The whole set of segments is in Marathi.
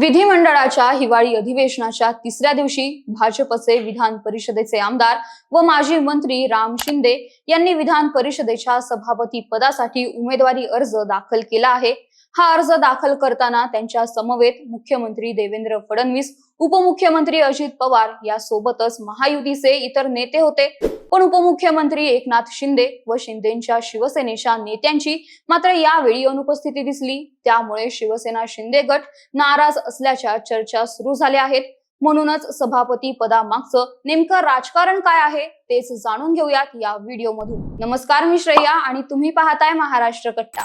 विधिमंडळाच्या हिवाळी अधिवेशनाच्या तिसऱ्या दिवशी भाजपचे विधान परिषदेचे आमदार व माजी मंत्री राम शिंदे यांनी विधान परिषदेच्या सभापती पदासाठी उमेदवारी अर्ज दाखल केला आहे. हा अर्ज दाखल करताना त्यांच्या समवेत मुख्यमंत्री देवेंद्र फडणवीस उपमुख्यमंत्री अजित पवार यासोबतच महायुतीचे इतर नेते होते. पण उपमुख्यमंत्री एकनाथ शिंदे व शिंदेच्या शिवसेनेच्या नेत्यांची मात्र यावेळी अनुपस्थिती दिसली. त्यामुळे शिवसेना शिंदे गट नाराज असल्याच्या चर्चा सुरू झाल्या आहेत. म्हणूनच सभापती पदामागचं नेमकं राजकारण काय आहे तेच जाणून घेऊयात या व्हिडिओमधून. नमस्कार मी श्रेया आणि तुम्ही पाहताय महाराष्ट्र कट्टा.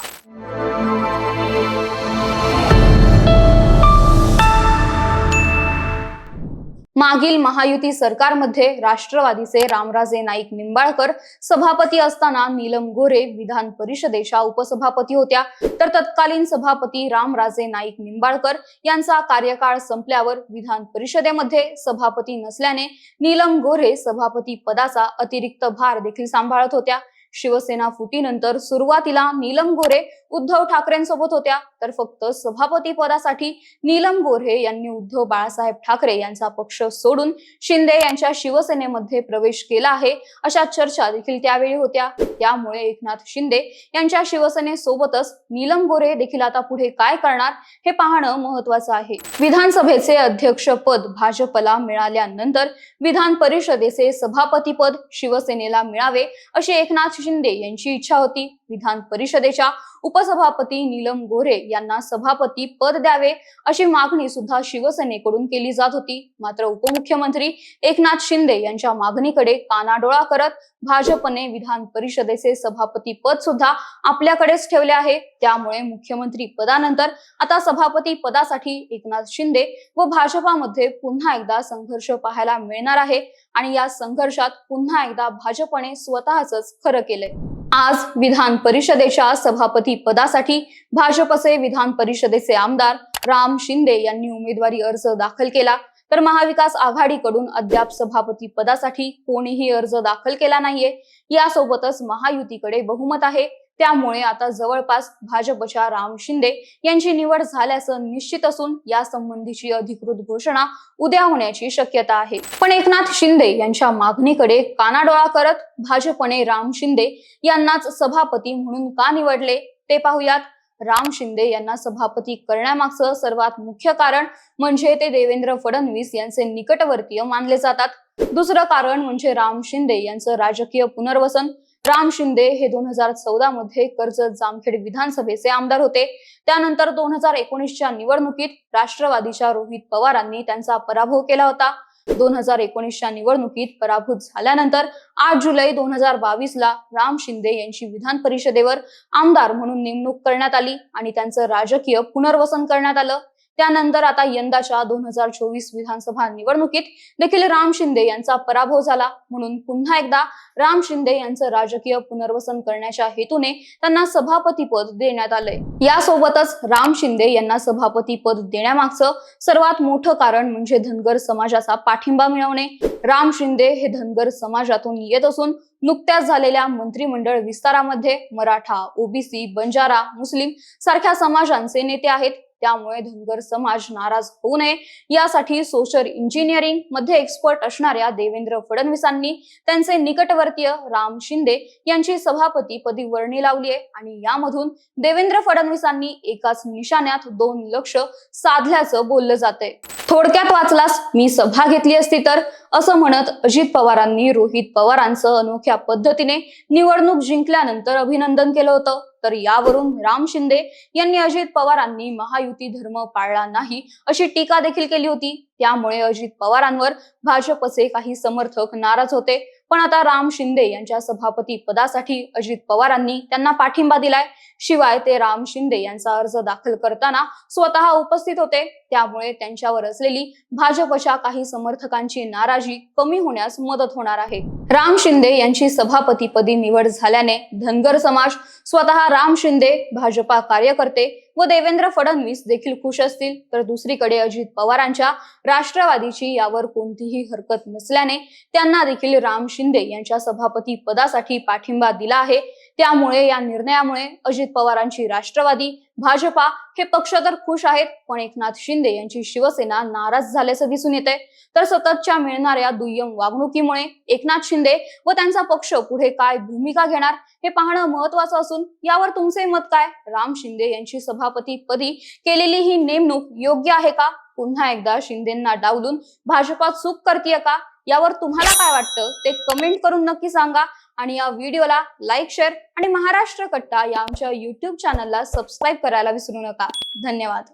मागील महायुती सरकारमध्ये राष्ट्रवादीचे रामराजे नाईक निंबाळकर सभापती असताना नीलम गोरे विधान परिषदेच्या उपसभापती होत्या. तर तत्कालीन सभापती रामराजे नाईक निंबाळकर यांचा कार्यकाळ संपल्यावर विधान परिषदेमध्ये सभापती नसल्याने नीलम गोरे सभापती पदाचा अतिरिक्त भार देखील सांभाळत होत्या. शिवसेना फुटीनंतर सुरुवातीला नीलम गोरे उद्धव ठाकरेंसोबत होत्या तर फक्त सभापती पदासाठी नीलम गोरे यांनी उद्धव बाळासाहेब ठाकरे यांचा पक्ष सोडून शिंदे यांच्या शिवसेनेमध्ये प्रवेश केला आहे अशा चर्चा देखील त्यावेळी होत्या. त्यामुळे एकनाथ शिंदे यांच्या शिवसेनेसोबतच नीलम गोरे देखील आता पुढे काय करणार हे पाहणं महत्वाचं आहे. विधानसभेचे अध्यक्ष पद भाजपला मिळाल्यानंतर विधान परिषदेचे सभापती पद शिवसेनेला मिळावे अशी एकनाथ शिंदे यांची इच्छा होती. विधान परिषदेच्या उपसभापती नीलम गोरे यांना सभापती पद द्यावे अशी मागणी सुद्धा शिवसेनेकडून केली जात होती. मात्र उपमुख्यमंत्री एकनाथ शिंदे यांच्या मागणीकडे कानाडोळा करत भाजपने विधान परिषदेचे सभापती पद सुद्धा आपल्याकडेच ठेवले आहे. त्यामुळे मुख्यमंत्री पदानंतर आता सभापती पदासाठी एकनाथ शिंदे व भाजपामध्ये पुन्हा एकदा संघर्ष पाहायला मिळणार आहे. आणि या संघर्षात पुन्हा एकदा भाजपने स्वतःच खरं केलंय. आज विधान परिषदेच्या सभापती पदासाठी भाजपचे विधान परिषदेचे आमदार राम शिंदे यांनी उमेदवारी अर्ज दाखल केला. तर महाविकास आघाडीकडून अद्याप सभापती पदासाठी कोणीही अर्ज दाखल केला नाहीये. यासोबतच महायुतीकडे बहुमत आहे. त्यामुळे आता जवळपास भाजपच्या राम शिंदे यांची निवड झाल्याचं निश्चित असून या संबंधीची अधिकृत घोषणा उद्या होण्याची शक्यता आहे. पण एकनाथ शिंदे यांच्या मागणीकडे कानाडोळा करत भाजपने राम शिंदे यांनाच सभापती म्हणून का निवडले ते पाहूयात. राम शिंदे यांना सभापती करण्यामागचं सर्वात मुख्य कारण म्हणजे ते देवेंद्र फडणवीस यांचे निकटवर्तीय मानले जातात. दुसरं कारण म्हणजे राम शिंदे यांचं राजकीय पुनर्वसन राम शिंदे हे दोन हजार चौदा मध्ये कर्जत जामखेड विधानसभेचे आमदार होते. त्यानंतर दोन हजार एकोणीसच्या निवडणुकीत राष्ट्रवादीच्या रोहित पवारांनी त्यांचा पराभव केला होता. दोन हजार एकोणीसच्या निवडणुकीत पराभूत झाल्यानंतर आठ जुलै दोन हजार बावीस ला राम शिंदे यांची विधान परिषदेवर आमदार म्हणून नेमणूक करण्यात आली आणि त्यांचं राजकीय पुनर्वसन करण्यात आलं. त्यानंतर आता यंदाच्या दोन हजार चोवीस विधानसभा निवडणुकीत देखील राम शिंदे यांचा पराभव झाला. म्हणून पुन्हा एकदा राम शिंदे यांचं राजकीय पुनर्वसन करण्याच्या हेतूने त्यांना सभापती पद देण्यात आलंय. यासोबतच राम शिंदे यांना सभापती पद देण्यामागचं सर्वात मोठं कारण म्हणजे धनगर समाजाचा पाठिंबा मिळवणे. राम शिंदे हे धनगर समाजातून येत असून नुकत्याच झालेल्या मंत्रिमंडळ विस्तारामध्ये मराठा ओबीसी बंजारा मुस्लिम सारख्या समाजांचे नेते आहेत. त्यामुळे धनगर समाज नाराज होऊ नये. यासाठी सोशल इंजिनिअरिंगमध्ये एक्सपर्ट असणाऱ्या देवेंद्र फडणवीसांनी त्यांचे निकटवर्तीय राम शिंदे यांची सभापती पदी वर्णी लावली आहे. आणि यामधून देवेंद्र फडणवीसांनी एकाच निशाण्यात दोन लक्ष साधल्याचं बोललं जातंय. थोडक्यात वाचलास मी सभा घेतली असती तर? असं म्हणत अजित पवारांनी रोहित पवारांचं अनोख्या पद्धतीने निवडणूक जिंकल्यानंतर अभिनंदन केलं होतं. तर यावरून राम शिंदे यांनी अजित पवारांनी महायुती धर्म पाळला नाही अशी टीका देखील केली होती. त्यामुळे अजित पवारांवर भाजपचे काही समर्थक नाराज होते. पण आता राम शिंदे यांच्या सभापती पदासाठी अजित पवारांनी त्यांना पाठिंबा दिलाय. शिवाय ते राम शिंदे यांचा अर्ज दाखल करताना स्वतः उपस्थित होते. त्यामुळे त्यांच्यावर असलेली भाजपच्या काही समर्थकांची नाराजी कमी होण्यास मदत होणार आहे. राम शिंदे यांची सभापतीपदी निवड झाल्याने धनगर समाज स्वतः राम शिंदे भाजपा कार्यकर्ते व देवेंद्र फडणवीस देखील खुश असतील. तर दुसरीकडे अजित पवारांच्या राष्ट्रवादीची यावर कोणतीही हरकत नसल्याने त्यांना देखील राम शिंदे यांच्या सभापती पदासाठी पाठिंबा दिला आहे. त्यामुळे या निर्णयामुळे अजित पवारांची राष्ट्रवादी भाजपा हे पक्ष तर खुश आहेत पण एकनाथ शिंदे यांची शिवसेना नाराज झाल्याचं दिसून येते तर सततच्या मिळणाऱ्या दुय्यम वागणुकीमुळे एकनाथ शिंदे व त्यांचा पक्ष पुढे काय भूमिका घेणार हे पाहणं महत्वाचं असून यावर तुमचे मत काय? राम शिंदे यांची सभापती पदी केलेली ही नेमणूक योग्य आहे का? पुन्हा एकदा शिंदेना डावलून भाजपा चूक करतीये का? यावर तुम्हाला काय वाटतं? ते कमेंट करून नक्की सांगा. आणि या व्हिडिओला लाईक शेअर आणि महाराष्ट्र कट्टा या आमच्या युट्यूब चॅनलला सबस्क्राईब करायला विसरू नका. धन्यवाद.